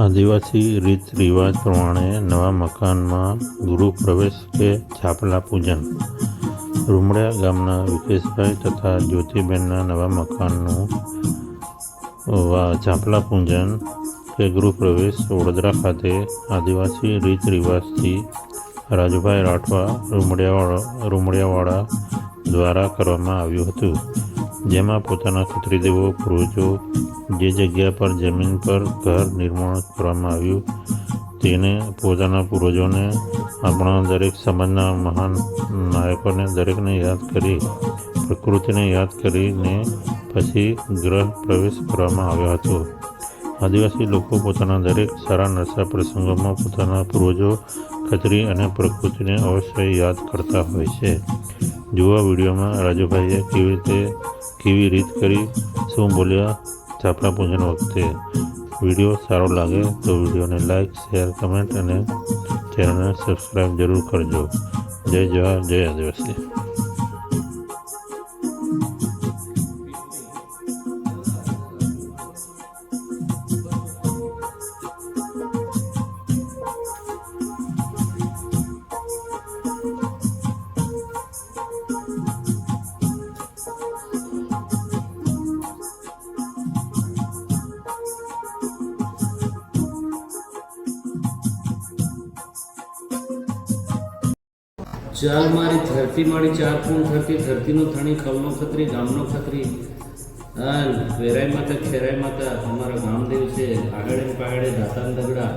આદિવાસી રીત રિવાજ પ્રમાણે નવા મકાનમાં ગૃહ પ્રવેશ કે છાપલા પૂજન. રૂમડિયા ગામના વિકેશભાઈ તથા જ્યોતિબેનના નવા મકાનનું છાપલા પૂજન કે ગૃહ પ્રવેશ વડોદરા ખાતે આદિવાસી રીત રિવાજથી રાજુભાઈ રાઠવા રૂમડિયાવાળા રૂમડિયાવાળા દ્વારા કરવામાં આવ્યું હતું. જેમાં પોતાના પિતૃદેવો પૂર્વજો જે જગ્યા પર જમીન પર ઘર નિર્માણ કરવામાં આવ્યું, તેને પોતાના પૂર્વજોને, આપણા દરેક સમાજના મહાન નાયકોને, દરેકને યાદ કરી, પ્રકૃતિને યાદ કરીને પછી ગ્રહ પ્રવેશ કરવામાં આવ્યો હતો. આદિવાસી લોકો પોતાના દરેક સારા નરસા પ્રસંગોમાં પોતાના પૂર્વજો, ખતરી અને પ્રકૃતિને અવશ્ય યાદ કરતા હોય છે. જુઓ વિડીયોમાં રાજુભાઈએ કેવી રીતે, કેવી રીત કરી, શું બોલ્યા છાપરા પૂજન વખતે વીડિયો સારો લાગે તો વિડીયોને લાઈક શેર કમેન્ટ અને ચેનલને સબસ્ક્રાઈબ જરૂર કરજો. જય જવાહર, જય આદિવાસી. ચાલ મારી ધરતી મારી ચાર પૂન ધરતી, ધરતીનો થણી ખલનો ખત્રી, ગામનો ખત્રી. અન વેરાય માતા ખેરાય માતા, અમારા ગામદેવ છે, આગળ એમ પાગડે દાતાન દગડા.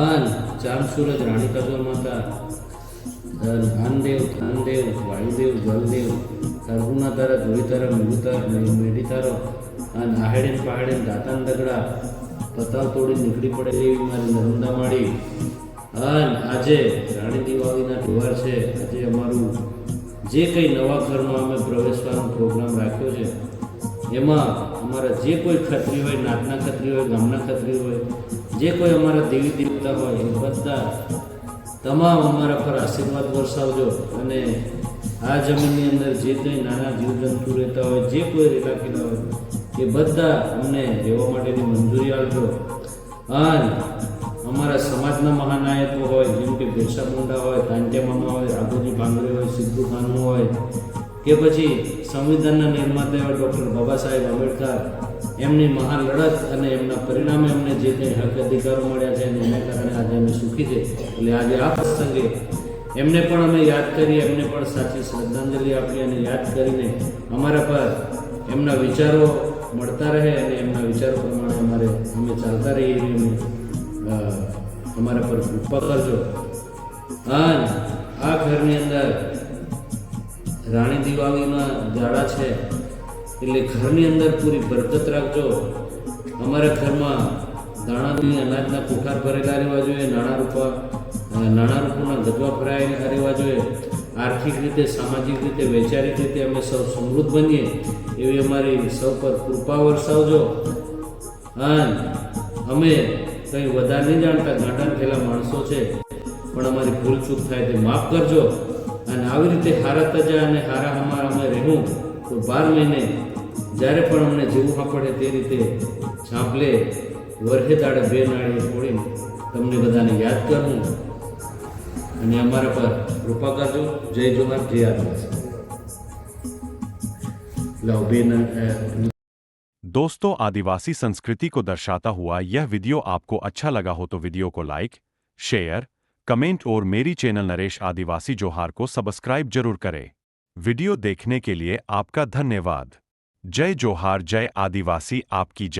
અન ચાંદ સૂરજ રાણી કદો માતા. ધાનદેવ ધાનદેવ, વાયુદેવ, જલદેવ. તરગુના તારા ધોઈ તારા મેળુ તારા અને આહેડે પહાડે દાતાન દગડા. પતાવ તોડી નીકળી પડેલી મારી નર્મદા માળી. અન આજે રાણી દિવાળીના તહેવાર છે. આજે અમારું જે કંઈ નવા ઘરમાં અમે પ્રવેશવાનો પ્રોગ્રામ રાખ્યો છે, એમાં અમારા જે કોઈ ખત્રી હોય, નાતના ખત્રી હોય, ગામના ખત્રી હોય, જે કોઈ અમારા દેવી દેવતા હોય, એ બધા તમામ અમારા પર આશીર્વાદ વરસાવજો અને આ જમીનની અંદર જે કંઈ નાના જીવજંતુ રહેતા હોય, જે કોઈ રેલાકેલા હોય, એ બધા અમને રહેવા માટેની મંજૂરી આપજો. અને અમારા સમાજના કે બિરસા મુંડા હોય તાંત્યા મામા હોય રાઘોજી ભાંગરે હોય, સિદ્ધુ ખાનુ હોય, કે પછી સંવિધાનના નિર્માતા એવા ડૉક્ટર બાબા સાહેબ આંબેડકર, એમની મહાન લડત અને એમના પરિણામે એમને જે કંઈ હક અધિકારો મળ્યા છે અને કારણે આજે અમે સુખી છે. એટલે આજે આ પ્રસંગે એમને પણ અમે યાદ કરી, એમને પણ સાચી શ્રદ્ધાંજલિ આપી અને યાદ કરીને અમારા પર એમના વિચારો મળતા રહે અને એમના વિચારો પ્રમાણે અમારે અમે ચાલતા રહીએ અમે અમારા પર કૃપા કરજો. અને આ ઘરની અંદર રાણી દિવાળીમાં જાડા છે. એટલે ઘરની અંદર પૂરી બરકત રાખજો. અમારા ઘરમાં દાણાની અનાજના કોઠાર ભરેલા રહેવા જોઈએ, નાણાં રૂપા નાણાં રૂપોના ગજવા ભરાયેલા રહેવા જોઈએ. આર્થિક રીતે, સામાજિક રીતે, વૈચારિક રીતે અમે સૌ સમૃદ્ધ બનીએ એવી અમારી સૌ પર કૃપા વરસાવજો. અને અમે કંઈ વધારે નહીં જાણતા ગાંડા થયેલા માણસો છે. પણ અમારી ભૂલ ચૂક થાય તે માફ કરજો અને આવી રીતે હારા તજા અને હારા અમારા અમે રહેવું તો બાર મહિને જ્યારે પણ અમને જેવું હા પડે તે રીતે છાંપલે વરહે દાડે બે નાળીએ ફોડીને તમને બધાને યાદ કરવું અને અમારા પર કૃપા કરજો જય જોહાર જય આદિવાસી લાવ બે ના અ, दोस्तों आदिवासी संस्कृति को दर्शाता हुआ यह वीडियो आपको अच्छा लगा हो तो वीडियो को लाइक शेयर कमेंट और मेरी चैनल नरेश आदिवासी जोहार को सब्सक्राइब जरूर करें वीडियो देखने के लिए आपका धन्यवाद जय जोहार जय आदिवासी आपकी जय